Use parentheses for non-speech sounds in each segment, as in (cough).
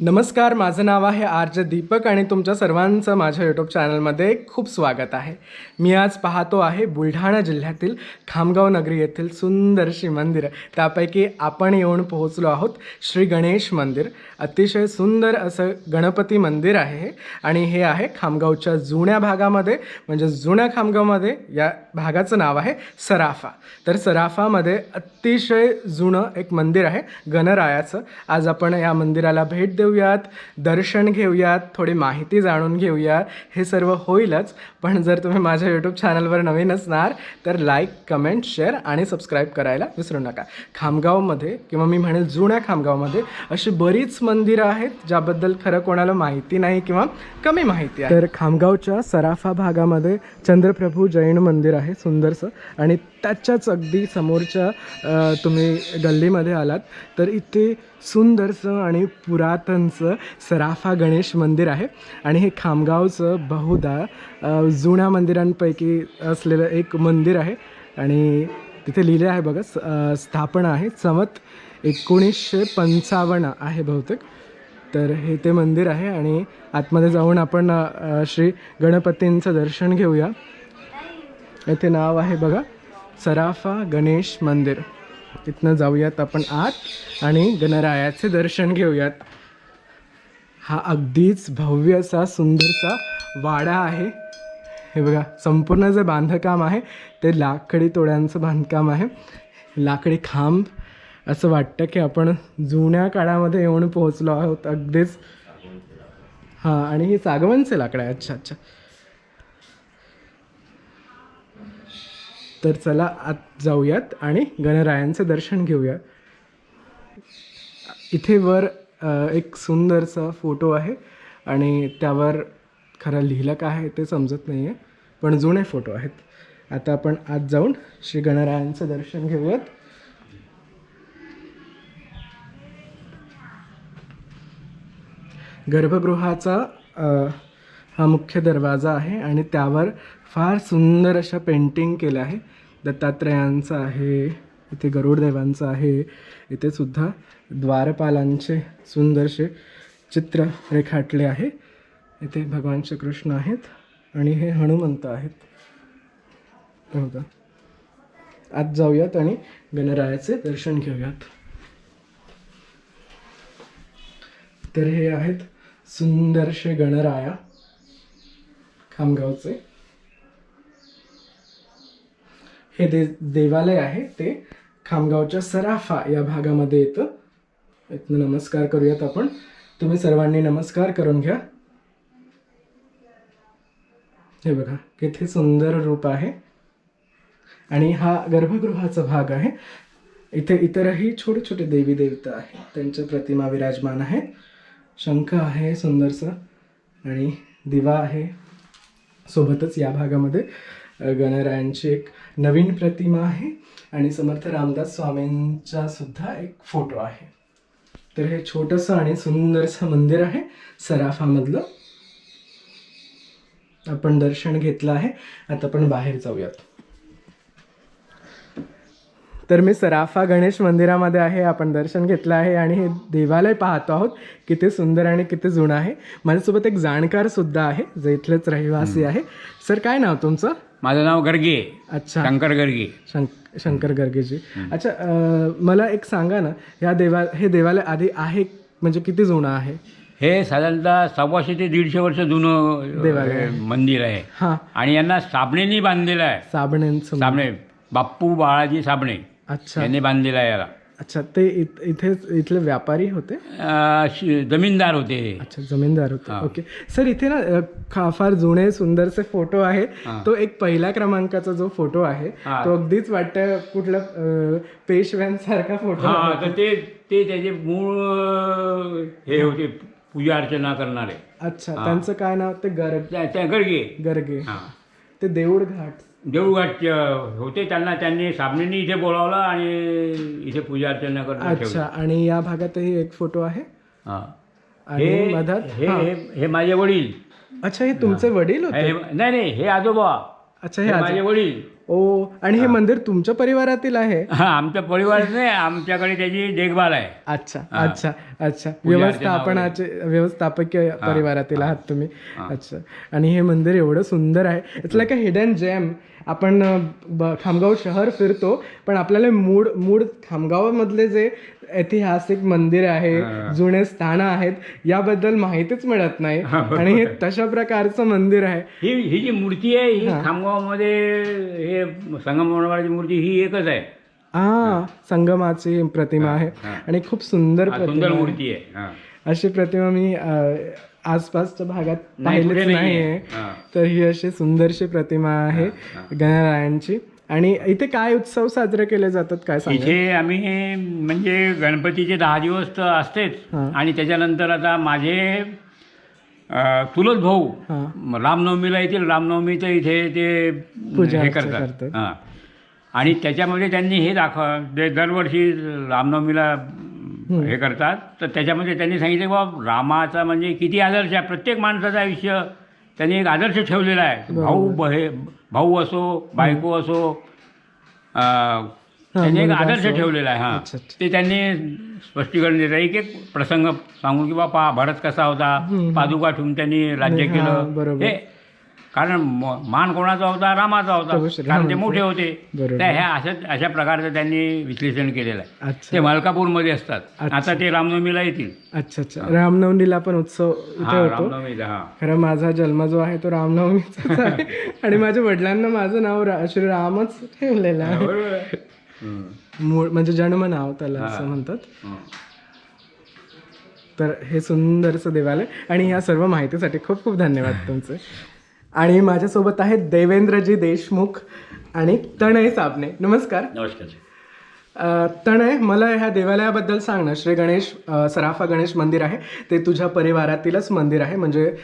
नमस्कार माझं नाव आहे आर्ज दीपक आणि तुमच्या सर्वांचं माझ्या यूट्यूब चॅनलमध्ये खूप स्वागत आहे. मी आज पाहतो आहे बुलढाणा जिल्ह्यातील खामगाव नगरी येथील सुंदरशी मंदिरं. त्यापैकी आपण येऊन पोहोचलो आहोत श्री गणेश मंदिर. अतिशय सुंदर असं गणपती मंदिर आहे हे. आणि हे आहे खामगावच्या जुन्या भागामध्ये म्हणजे जुन्या खामगावमध्ये या भागाचं नाव आहे सराफा. तर सराफामध्ये अतिशय जुनं एक मंदिर आहे गणरायाचं. आज आपण या मंदिराला भेट देऊ. देऊयात दर्शन घेऊयात थोडी माहिती जाणून घेऊया हे सर्व होईलच पण जर तुम्ही माझ्या यूट्यूब चॅनलवर नवीन असणार तर लाईक कमेंट शेअर आणि सबस्क्राईब करायला विसरू नका. खामगावमध्ये किंवा मी म्हणेल जुन्या खामगावमध्ये अशी बरीच मंदिरं आहेत ज्याबद्दल खरं कोणाला माहिती नाही किंवा कमी माहिती आहे. तर खामगावच्या सराफा भागामध्ये चंद्रप्रभू जैन मंदिर आहे सुंदरसं आणि त्याच्याच अगदी समोरच्या तुम्ही गल्लीमध्ये आलात. तर इथे सुंदरसं आणि पुरातनचं सराफा गणेश मंदिर आहे. आणि हे खामगावचं बहुधा जुन्या मंदिरांपैकी असलेलं एक मंदिर आहे. आणि तिथे लिहिले आहे बघा स्थापना आहे. चमत एकोणीसशे पंचावन्न आहे बहुतेक. तर हे ते मंदिर आहे आणि आतमध्ये जाऊन आपण श्री गणपतींचं दर्शन घेऊया. येथे नाव आहे बघा. सराफा गणेश मंदिर. तिथनं जाऊयात आपण आत आणि गणरायाचे दर्शन घेऊयात. हा अगदीच भव्य असा सुंदरसा वाडा आहे. हे बघा संपूर्ण जे बांधकाम आहे ते लाकडी तोड्यांचं बांधकाम आहे. लाकडी खांब असं वाटतं की आपण जुन्या काळामध्ये येऊन पोहोचलो आहोत अगदीच. हां आणि ही सागवनचे लाकडं आहे अच्छा अच्छा. तर चला आत जाऊयात आणि गणरायांचं दर्शन घेऊया इथे वर एक सुंदरसा फोटो आहे आणि त्यावर खरं लिहिलं काय आहे ते समजत नाही आहे पण जुने फोटो आहेत. आता आपण आत जाऊन श्री गणरायांचं दर्शन घेऊयात. गर्भगृहाचा हा मुख्य दरवाजा आहे आणि त्यावर फार सुंदर अशा पेंटिंग केल्या आहे. दत्तात्रेयांचं आहे इथे गरुडदेवांचं आहे इथे सुद्धा द्वारपालांचे सुंदरसे चित्र रेखाटले आहे. इथे भगवान श्रीकृष्ण आहेत आणि हे हनुमंत आहेत. हे बघा. आत जाऊयात आणि गणरायाचे दर्शन घेऊयात. तर हे आहेत सुंदरशे गणराया. खामगावचे. हे दे देवालय आहे ते खामगावच्या सराफा या भागामध्ये येतं. इथनं नमस्कार करूयात आपण. तुम्ही सर्वांनी नमस्कार करून घ्या. हे बघा किती सुंदर रूप आहे. आणि हा गर्भगृहाचा भाग आहे. इथे इतरही छोटे छोटे देवी देवता आहेत. त्यांच्या प्रतिमा विराजमान आहेत. शंख आहे सुंदरसं. आणि दिवा आहे. सोबतच या भागामध्ये गणरायांची एक नवीन प्रतिमा आहे आणि समर्थ रामदास स्वामींचा सुद्धा एक फोटो आहे. तर हे छोटंसं आणि सुंदरसं मंदिर आहे सराफामधलं. आपण दर्शन घेतलं आहे. आता आपण बाहेर जाऊयात. तर मी सराफा गणेश मंदिरामध्ये आहे आपण दर्शन घेतलं आहे आणि हे देवालय पाहतो आहोत. किती सुंदर आणि किती जुनं आहे. माझ्यासोबत एक जाणकार सुद्धा आहे जे इथलेच रहिवासी आहे. सर काय नाव तुमचं? माझं नाव गर्गे. अच्छा. शंकर गर्गे. शंक शंकर गर्गेजी. अच्छा अं, मला एक सांगा ना ह्या देवा हे देवालय आधी आहे म्हणजे किती जुनं आहे? हे साधारणतः सव्वाशे ते दीडशे वर्ष जुनं देवालय. मंदिर आहे. हां. आणि यांना साबणेनी बांधलेलं आहे. साबणेंचं साबणे. बाप्पू बाळाजी साबणे. अच्छा. यांनी बांधलेलं आहे याला. अच्छा ते इत- इथे इथले व्यापारी होते? अं, शि- जमीनदार होते. हे. अच्छा जमीनदार होते. ओके. सर इथे ना अ, खा- फार जुने सुंदरसे फोटो आहे. तो एक पहिल्या क्रमांकाचा जो फोटो आहे हा. तो अगदीच वाटतं कुठला अ, पेशव्यांसारखा फोटो हा तर ते ते त्याचे मूळ अं, हे होते पूजा अर्चना करणारे. अच्छा त्यांचं काय नाव? ते गर्ग त्या त्या गर्गे गर्गे. हा. ते देऊळ घाट. देऊळघाट होते त्यांना त्यांनी साबणेनी इथे बोलावलं आणि इथे पूजा अर्चना करता अच्छा आणि या भागातही एक फोटो आहे? हा. आणि हे मधात? हे हे. हे माझे वडील. अच्छा हे तुमचे वडील होते? हे- नाही नाही हे आजोबा. अच्छा हे हे माझे वडील. ओ आणि हे मंदिर तुमच्या परिवारातील आहे? हा आमच्या परिवारात नाही आमच्याकडे त्याची देखभाल आहे. अच्छा अच्छा. अच्छा. व्यवस्थापनाचे व्यवस्थापकीय परिवारातील आहात तुम्ही. अच्छा. आणि हे मंदिर एवढं सुंदर आहे. It's like a hidden gem आपण खामगाव शहर फिरतो पण आपल्याला मूळ मूळ खामगावामधले जे ऐतिहासिक मंदिर आहे जुने स्थानं आहेत याबद्दल माहितीच मिळत नाही. आणि हे तशा प्रकारचं मंदिर आहे. ही ही जी मूर्ती आहे ही. खामगावमध्ये हे संगमरवराची मूर्ती ही एकच आहे. हा संगमाची प्रतिमा आहे आणि खूप सुंदर हा, प्रतिमा सुंदर आहे. मूर्ती आहे हा. अशी प्रतिमा मी अ, आसपासच्या भागात नाही, कुठे पाहिलीच नाहीये. नाहीये हा. तर ही अशी सुंदरशी प्रतिमा आहे गणरायांची आणि इथे काय उत्सव साजरे केले जातात काय सांगा इथे आम्ही म्हणजे गणपतीचे दहा दिवस तर असतेच हा. आणि त्याच्यानंतर आता माझे अ, चुलत भाऊ हा रामनवमीला येतील रामनवमीचं इथे ते पूजा हे अर्चा करतात करतात. हां आणि त्याच्यामध्ये त्यांनी हे दाखव ते दरवर्षी रामनवमीला हे करतात तर त्याच्यामध्ये त्यांनी सांगितलं बाबा रामाचा म्हणजे किती आदर्श आहे. प्रत्येक माणसाचं आयुष्य त्यांनी एक आदर्श ठेवलेला आहे. भाऊ बहे भाऊ असो बायको असो त्यांनी एक आदर्श. ठेवलेला आहे हां. ते त्यांनी स्पष्टीकरण देतात. एक एक प्रसंग सांगून की बाबा भरत कसा होता. पादुका ठेवून त्यांनी राज्य केलं. हे कारण मान कोणाचा होता? रामाचा होता. श्री कारण ते रामाचा. मोठे होते. तर ह्या अशा अशा प्रकारचं त्यांनी विश्लेषण केलेलं आहे. ते मलकापूरमध्ये असतात. आता ते रामनवमीला येतील. अच्छा अच्छा. रामनवमीला पण उत्सव रामनवमीला हा. खरं माझा जन्म जो आहे तो रामनवमीचाच आहे. (laughs) आणि माझ्या वडिलांना माझं नाव रा- श्रीरामच ठेवलेलं आहे. मूळ म्हणजे जन्म नाव त्याला असं म्हणतात. तर हे सुंदरसं देवालय. आणि या सर्व माहितीसाठी खूप खूप धन्यवाद तुमचे. आणि माझ्यासोबत आहेत देवेंद्रजी देशमुख आणि तणय साबणे. नमस्कार. नमस्कार तणय मला ह्या देवालयाबद्दल सांग ना. श्री गणेश सराफा गणेश मंदिर आहे. ते तुझ्या परिवारातीलच मंदिर आहे. म्हणजे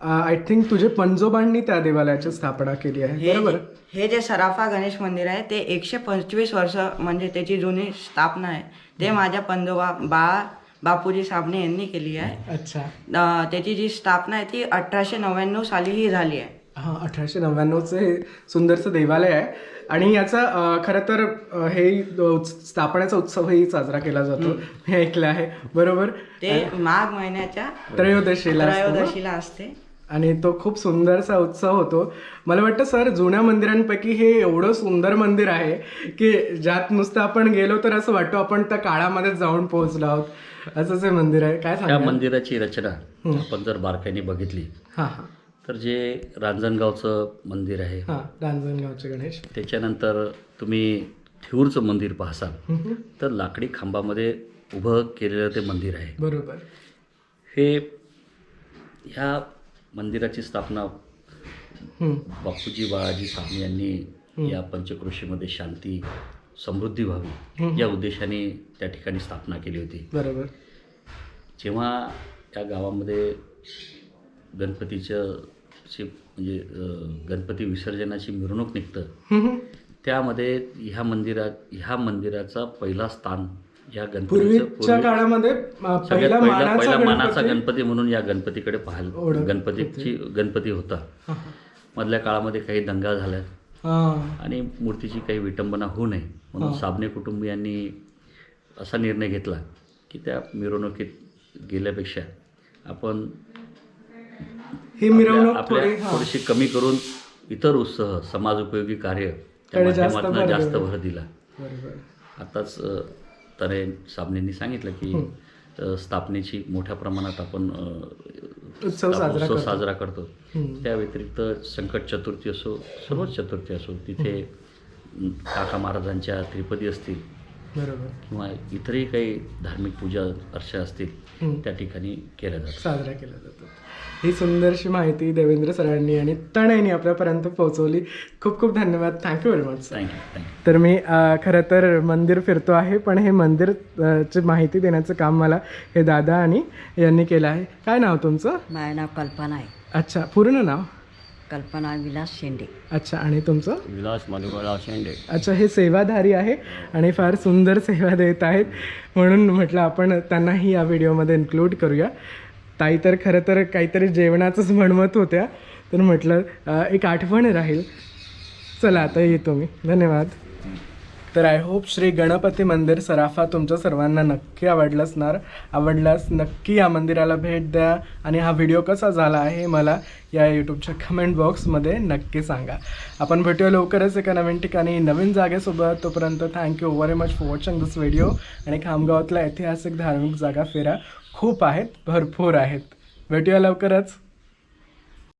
आय थिंक तुझे पंजोबांनी त्या देवालयाची स्थापना केली आहे. हे बरोबर? हे जे सराफा गणेश मंदिर आहे ते एकशे पंचवीस वर्ष म्हणजे त्याची जुनी स्थापना आहे. ते माझ्या पंजोबा बा बापूजी साबणे यांनी केली आहे. अच्छा. अं, त्याची जी स्थापना आहे ती अठराशे नव्याण्णव साली ही झाली आहे. हां अठराशे नव्याण्णवचं हे सुंदरसं देवालय आहे. आणि याचा अ, खरं तर अ, हे उत्स- स्थापनेचा उत्सवही साजरा केला जातो. हे ऐकलं आहे. बरोबर? ते माघ महिन्याच्या त्रयोदशीला असतो ना? त्रयोदशीला असते. आणि तो खूप सुंदरसा उत्सव होतो. मला वाटतं सर जुन्या मंदिरांपैकी हे एवढं सुंदर मंदिर आहे की ज्यात नुसतं आपण गेलो तर असं वाटतं आपण त्या काळामध्ये जाऊन पोहोचलो आहोत. असंच हे मंदिर आहे. काय त्या सांगा मंदिराची रचना आपण जर बारकाईने बघितली हां हां. तर जे रांजणगावचं मंदिर आहे हां रांजणगावचे गणेश. त्याच्यानंतर तुम्ही ठिऊरचं मंदिर पाहसाल हम्म, तर लाकडी खांबामध्ये उभं केलेलं ते मंदिर आहे. बरोबर. हे ह्या मंदिराची स्थापना बापूजी बाळाजी साबणे यांनी या पंचकृषीमध्ये शांती समृद्धी व्हावी या उद्देशाने त्या ठिकाणी स्थापना केली होती. बरोबर. जेव्हा या गावामध्ये गणपतीचं म्हणजे गणपती विसर्जनाची मिरवणूक निघतं त्यामध्ये ह्या मंदिरात ह्या मंदिराचा पहिला स्थान या पूर्वीच्या पूर्वी काळामध्ये अ, सगळ्यात पहिला पहिला मानाचा पहिला मानाचा गणपती गणपती म्हणून या गणपतीकडे ओळख गणपतीची गणपती होता. मधल्या काळामध्ये काही दंगा झाल्या. हां. आणि मूर्तीची काही विटंबना होऊ नये म्हणून साबणे कुटुंबियांनी असा निर्णय घेतला की त्या मिरवणुकीत गेल्यापेक्षा आपण ही मिरवणूक आपल्या थोडी आपल्या हां. थोडीशी कमी करून इतर उत्साह समाजोपयोगी कार्य त्या कडे जास्त माध्यमातून भर जास्त दिला. भर दिला. बरोबर. आताच अ, तरे साबणेंनी सांगितलं की स्थापनेची मोठ्या प्रमाणात आपण उत्सव साजरा करतो. त्या व्यतिरिक्त संकट चतुर्थी असो सर्वच चतुर्थी असो तिथे काका महाराजांच्या त्रिपदी असतील किंवा इतरही काही धार्मिक पूजा अर्चा असतील. त्या ठिकाणी केल्या जातात. साजरा केला जातो ही सुंदरशी माहिती देवेंद्र सरांनी आणि तणयनी आपल्यापर्यंत पोहोचवली. खूप खूप धन्यवाद. थँक्यू व्हेरी मच थँक्यू तर मी खरं तर मंदिर फिरतो आहे पण हे मंदिर ची माहिती देण्याचं काम मला हे दादा आणि यांनी केलं आहे. काय नाव तुमचं? माझं नाव कल्पना आहे. अच्छा पूर्ण नाव? कल्पना विलास शेंडे. अच्छा आणि तुमचं? विलास मधुकरराव शेंडे. अच्छा हे सेवाधारी आहे आणि फार सुंदर सेवा देत आहेत. म्हणून म्हटलं आपण त्यांनाही या व्हिडिओमध्ये इन्क्लूड करूया. ताई तर खरं तर काहीतरी जेवणाचंच म्हणवत होत्या. तर म्हटलं अ, एक आठवण राहील. चला आता येतो मी. धन्यवाद. तर आय होप श्री गणपती मंदिर सराफा तुमच्या सर्वांना नक्की आवडलं असणार. आवडल्यास नक्की या मंदिराला भेट द्या. आणि हा व्हिडिओ कसा झाला आहे मला या यूट्यूबच्या कमेंट बॉक्समध्ये नक्की सांगा. आपण भेटूया लवकरच एका नवीन ठिकाणी नवीन जागेसोबत. तोपर्यंत thank you very much for watching this video आणि खामगावातल्या ऐतिहासिक धार्मिक जागा फेऱ्या खूप आहेत भरपूर आहेत. भेटूया लवकरच.